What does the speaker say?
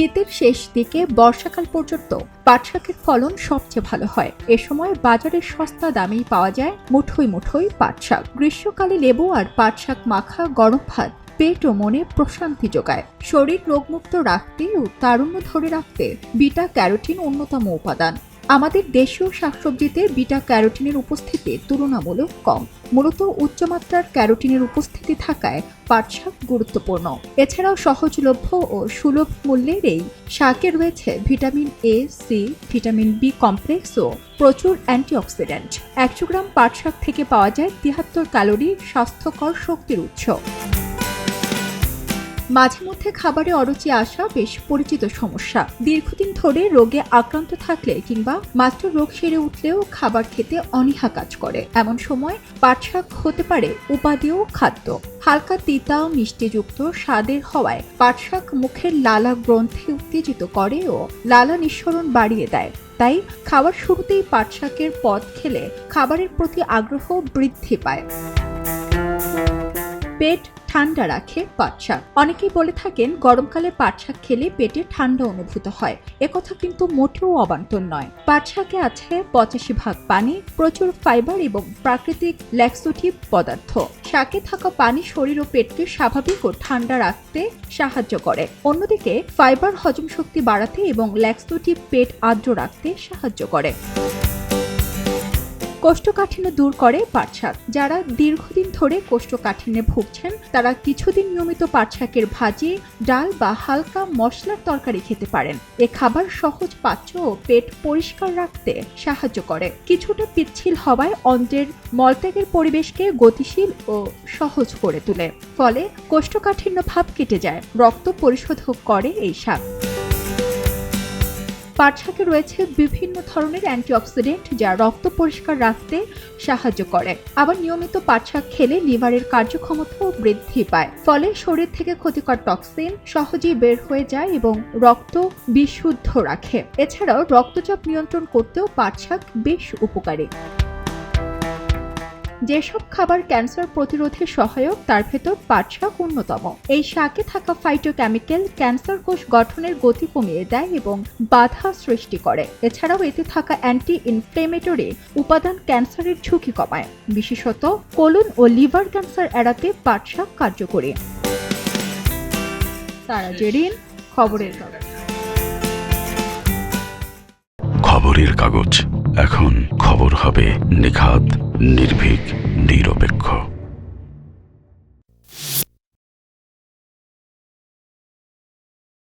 শীতের শেষ দিকে বর্ষাকাল পর্যন্ত পাটশাকের ফলন সবচেয়ে ভালো হয়। এ সময় বাজারে সস্তা দামেই পাওয়া যায় মুঠোই মুঠোই পাটশাক। গ্রীষ্মকালে লেবু আর পাটশাক মাখা, গরম ভাত, পেট ও মনে প্রশান্তি যোগায়। শরীর রোগমুক্ত রাখতে ও তারুণ্য ধরে রাখতে বিটা ক্যারোটিন অন্যতম উপাদান। আমাদের দেশীয় শাকসবজিতে বিটা ক্যারোটিনের উপস্থিতি তুলনামূলক কম। মূলত উচ্চমাত্রার ক্যারোটিনের উপস্থিতি থাকায় পাট শাক গুরুত্বপূর্ণ। এছাড়াও সহজলভ্য ও সুলভ মূল্যের এই শাকে রয়েছে vitamin A, C, vitamin B complex ও প্রচুর অ্যান্টিঅক্সিডেন্ট। একশো গ্রাম পাট শাক থেকে পাওয়া যায় তিয়াত্তর ক্যালোরি স্বাস্থ্যকর শক্তির উৎস। মাঝে মধ্যে খাবারে অরুচি আসা বেশ পরিচিত সমস্যা। দীর্ঘদিন ধরে রোগে আক্রান্ত থাকলে কিংবা মাত্র রোগ সেরে উঠলেও খাবার খেতে অনীহা কাজ করে। এমন সময় পাটশাক হতে পারে উপাদেয় খাদ্য। হালকা তিতা মিষ্টিযুক্ত স্বাদের হওয়ায় পাটশাক মুখের লালা গ্রন্থে উত্তেজিত করে ও লালা নিঃসরণ বাড়িয়ে দেয়। তাই খাবার শুরুতেই পাটশাকের পদ খেলে খাবারের প্রতি আগ্রহ বৃদ্ধি পায়। পেট ঠান্ডা রাখে পাট শাক অনেকেই বলে থাকেন, গরমকালে পাট শাক খেলে পেটে ঠান্ডা অনুভূত হয়। একথা কিন্তু মোটেও অবান্তর নয়। পাট শাকে আছে পঁচাশি ভাগ পানি, প্রচুর ফাইবার এবং প্রাকৃতিক ল্যাক্সোটিভ পদার্থ। শাকে থাকা পানি শরীর ও পেটকে স্বাভাবিক ও ঠান্ডা রাখতে সাহায্য করে। অন্যদিকে, ফাইবার হজম শক্তি বাড়াতে এবং ল্যাক্সোটিভ পেট আর্দ্র রাখতে সাহায্য করে। কোষ্ঠকাঠিন্য দূর করে পাটশাক। যারা দীর্ঘদিন ধরে কোষ্ঠকাঠিন্যে ভুগছেন, তারা কিছুদিন নিয়মিত পাটশাকের ভাজি, ডাল বা হালকা মশলার তরকারি খেতে পারেন। এ খাবার সহজ পাচ্য ও পেট পরিষ্কার রাখতে সাহায্য করে। কিছুটা পিচ্ছিল হওয়ায় অন্ত্রের মলত্যাগের পরিবেশকে গতিশীল ও সহজ করে তোলে। ফলে কোষ্ঠকাঠিন্য ভাব কেটে যায়। রক্ত পরিশোধক করে এই শাক পাট শাকে রয়েছে বিভিন্ন ধরনের অ্যান্টিঅক্সিডেন্ট যা রক্ত পরিষ্কার রাখতে সাহায্য করে। আবার নিয়মিত পাটশাক খেলে লিভারের কার্যক্ষমতাও বৃদ্ধি পায়। ফলে শরীর থেকে ক্ষতিকর টক্সিন সহজেই বের হয়ে যায় এবং রক্ত বিশুদ্ধ রাখে। এছাড়াও রক্তচাপ নিয়ন্ত্রণ করতেও পাটশাক বেশ উপকারী। যেসব খাবার ক্যান্সার প্রতিরোধে সহায়ক তার ভেতর পাট শাক অন্যতম। এই শাকে থাকা ফাইটোকেমিক্যাল ক্যান্সার কোষ গঠনের গতি কমিয়ে দেয় এবং বাধা সৃষ্টি করে। এছাড়াও এতে থাকা অ্যান্টি ইনফ্লেমেটরি উপাদান ক্যান্সারের ঝুঁকি কমায়। বিশেষত কোলন ও লিভার ক্যান্সার এড়াতে পাট শাক কার্যকরী। তারা জেরিন খবরের কাগজ। খবরের কাগজ। এখন খবর হবে নিখাত নির্ভীক নিরপেক্ষ।